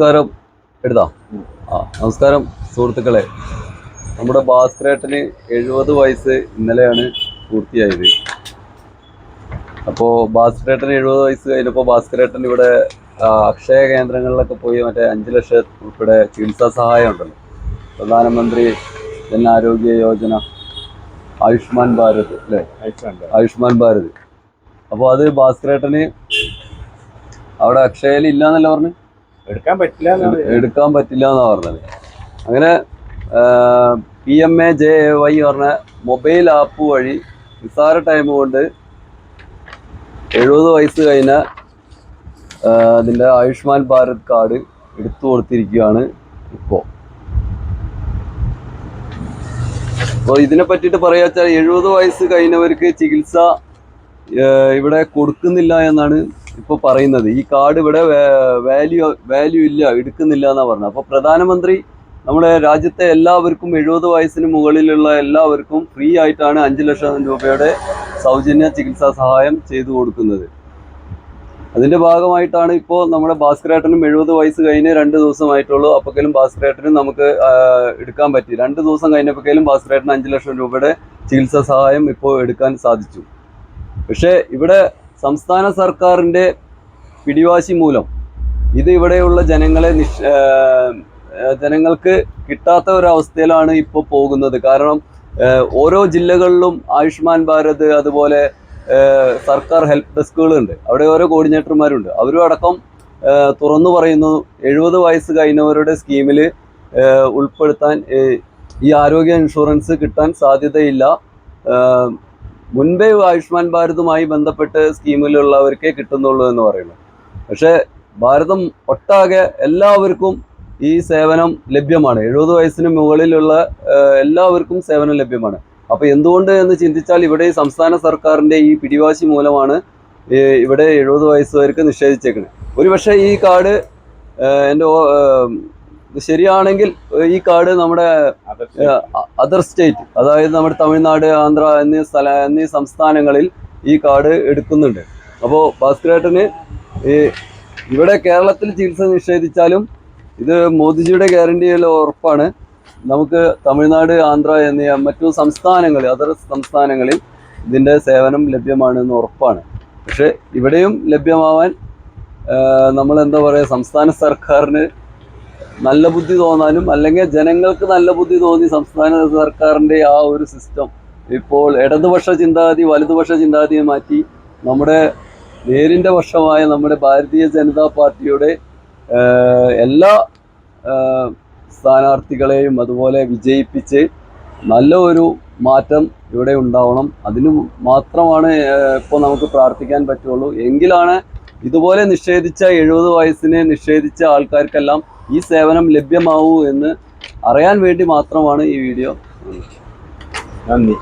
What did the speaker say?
നമസ്കാരം. എടുതാ ആ നമസ്കാരം സുഹൃത്തുക്കളെ. നമ്മുടെ ഭാസ്കരേട്ടന് എഴുപത് വയസ്സ് ഇന്നലെയാണ് പൂർത്തിയായത്. അപ്പോൾ ഭാസ്കരേട്ടന് എഴുപത് വയസ്സ് കഴിഞ്ഞപ്പോൾ ഭാസ്കരേട്ടൻ ഇവിടെ അക്ഷയ കേന്ദ്രങ്ങളിലൊക്കെ പോയി മറ്റേ അഞ്ച് ലക്ഷം ഉൾപ്പെടെ ചികിത്സാ സഹായം ഉണ്ടല്ലോ. പ്രധാനമന്ത്രി ജന ആരോഗ്യ യോജന ആയുഷ്മാൻ ഭാരത് അല്ലേ? ആയുഷ്മാൻ ഭാരത്. അപ്പോൾ അത് ഭാസ്കരേട്ടന് അവിടെ അക്ഷയയിൽ ഇല്ലാന്നല്ല പറഞ്ഞു? എടുക്കാൻ പറ്റില്ല എടുക്കാൻ പറ്റില്ല എന്നാ പറഞ്ഞത്. അങ്ങനെ P M J A Y Y പറഞ്ഞ മൊബൈൽ ആപ്പ് വഴി നിസ്സാര ടൈം കൊണ്ട് എഴുപത് വയസ്സ് കഴിഞ്ഞ അതിന്റെ ആയുഷ്മാൻ ഭാരത് കാർഡ് എടുത്തു കൊടുത്തിരിക്കുകയാണ് ഇപ്പോൾ അപ്പോൾ ഇതിനെ പറ്റിയിട്ട് പറയുക വെച്ചാൽ എഴുപത് വയസ്സ് കഴിഞ്ഞവർക്ക് ചികിത്സ ഇവിടെ കൊടുക്കുന്നില്ല എന്നാണ് ഇപ്പോൾ പറയുന്നത് ഈ കാർഡ് ഇവിടെ വാല്യൂ വാല്യൂ ഇല്ല എടുക്കുന്നില്ല എന്നാണ് പറഞ്ഞത്. അപ്പോൾ പ്രധാനമന്ത്രി നമ്മുടെ രാജ്യത്തെ എല്ലാവർക്കും എഴുപത് വയസ്സിന് മുകളിലുള്ള എല്ലാവർക്കും ഫ്രീ ആയിട്ടാണ് അഞ്ച് ലക്ഷം രൂപയുടെ സൗജന്യ ചികിത്സാ സഹായം ചെയ്തു കൊടുക്കുന്നത്. അതിന്റെ ഭാഗമായിട്ടാണ് ഇപ്പോൾ നമ്മുടെ ഭാസ്കരേട്ടനും എഴുപത് വയസ്സ് കഴിഞ്ഞ് രണ്ട് ദിവസമായിട്ടുള്ളൂ. അപ്പോഴേക്കും ഭാസ്കരേട്ടനും നമുക്ക് എടുക്കാൻ പറ്റി. രണ്ട് ദിവസം കഴിഞ്ഞപ്പോഴേക്കും ഭാസ്കരേട്ടന് അഞ്ച് ലക്ഷം രൂപയുടെ ചികിത്സാ സഹായം ഇപ്പോൾ എടുക്കാൻ സാധിച്ചു. പക്ഷേ ഇവിടെ സംസ്ഥാന സർക്കാരിന്റെ പിടിവാശി മൂലം ഇത് ഇവിടെയുള്ള ജനങ്ങളെ നിഷ് ജനങ്ങൾക്ക് കിട്ടാത്ത ഒരവസ്ഥയിലാണ് ഇപ്പോൾ പോകുന്നത്. കാരണം ഓരോ ജില്ലകളിലും ആയുഷ്മാൻ ഭാരത് അതുപോലെ സർക്കാർ ഹെൽപ്പ് ഡെസ്കുകളുണ്ട്. അവിടെ ഓരോ കോർഡിനേറ്റർമാരുണ്ട്. അവരും അടക്കം തുറന്നു പറയുന്നു എഴുപത് വയസ്സ് കഴിഞ്ഞവരുടെ സ്കീമിൽ ഉൾപ്പെടുത്താൻ ഈ ആരോഗ്യ ഇൻഷുറൻസ് കിട്ടാൻ സാധ്യതയില്ല. മുൻപേ ആയുഷ്മാൻ ഭാരതുമായി ബന്ധപ്പെട്ട് സ്കീമിലുള്ളവർക്കേ കിട്ടുന്നുള്ളൂ എന്ന് പറയുന്നു പക്ഷേ ഭാരതം ഒട്ടാകെ എല്ലാവർക്കും ഈ സേവനം ലഭ്യമാണ്. എഴുപത് വയസ്സിന് മുകളിലുള്ള എല്ലാവർക്കും സേവനം ലഭ്യമാണ്. അപ്പോൾ എന്തുകൊണ്ട് എന്ന് ചിന്തിച്ചാൽ ഇവിടെ ഈ സംസ്ഥാന സർക്കാരിന്റെ ഈ പിടിവാശി മൂലമാണ് ഇവിടെ എഴുപത് വയസ്സുകാർക്ക് നിഷേധിച്ചേക്കുന്നത് ഒരുപക്ഷെ ഈ കാർഡ് എന്റെ ശരിയാണെങ്കിൽ ഈ കാർഡ് നമ്മുടെ അതർ സ്റ്റേറ്റ് അതായത് നമ്മുടെ തമിഴ്നാട് ആന്ധ്ര എന്നീ സ്ഥല എന്നീ സംസ്ഥാനങ്ങളിൽ ഈ കാർഡ് എടുക്കുന്നുണ്ട്. അപ്പോൾ ഭാസ്കരേട്ടന് ഈ ഇവിടെ കേരളത്തിൽ ചികിത്സ നിഷേധിച്ചാലും ഇത് മോദിജിയുടെ ഗ്യാരണ്ടിയിൽ ഉറപ്പാണ്. നമുക്ക് തമിഴ്നാട് ആന്ധ്ര എന്നീ മറ്റു സംസ്ഥാനങ്ങളിൽ അതർ സംസ്ഥാനങ്ങളിൽ ഇതിന്റെ സേവനം ലഭ്യമാണെന്ന് ഉറപ്പാണ്. പക്ഷേ ഇവിടെയും ലഭ്യമാവാൻ നമ്മൾ എന്താ പറയുക സംസ്ഥാന സർക്കാരിന് നല്ല ബുദ്ധി തോന്നാനും അല്ലെങ്കിൽ ജനങ്ങൾക്ക് നല്ല ബുദ്ധി തോന്നി സംസ്ഥാന സർക്കാരിന്റെ ആ ഒരു സിസ്റ്റം ഇപ്പോൾ ഇടതുപക്ഷ ചിന്താഗതി വലതുപക്ഷ ചിന്താഗതിയെ മാറ്റി നമ്മുടെ നേരിന്റെ വർഷമായ നമ്മുടെ ഭാരതീയ ജനതാ പാർട്ടിയുടെ എല്ലാ സ്ഥാനാർത്ഥികളെയും അതുപോലെ വിജയിപ്പിച്ച് നല്ല ഒരു മാറ്റം ഇവിടെ ഉണ്ടാവണം. അതിന് മാത്രമാണ് ഇപ്പോൾ നമുക്ക് പ്രാർത്ഥിക്കാൻ പറ്റുള്ളൂ. എങ്കിലാണ് ഇതുപോലെ നിഷേധിച്ച എഴുപത് വയസ്സിനെ നിഷേധിച്ച ആൾക്കാർക്കെല്ലാം ഈ സേവനം ലഭ്യമാവൂ എന്ന് അറിയാൻ വേണ്ടി മാത്രമാണ് ഈ വീഡിയോ. നന്ദി.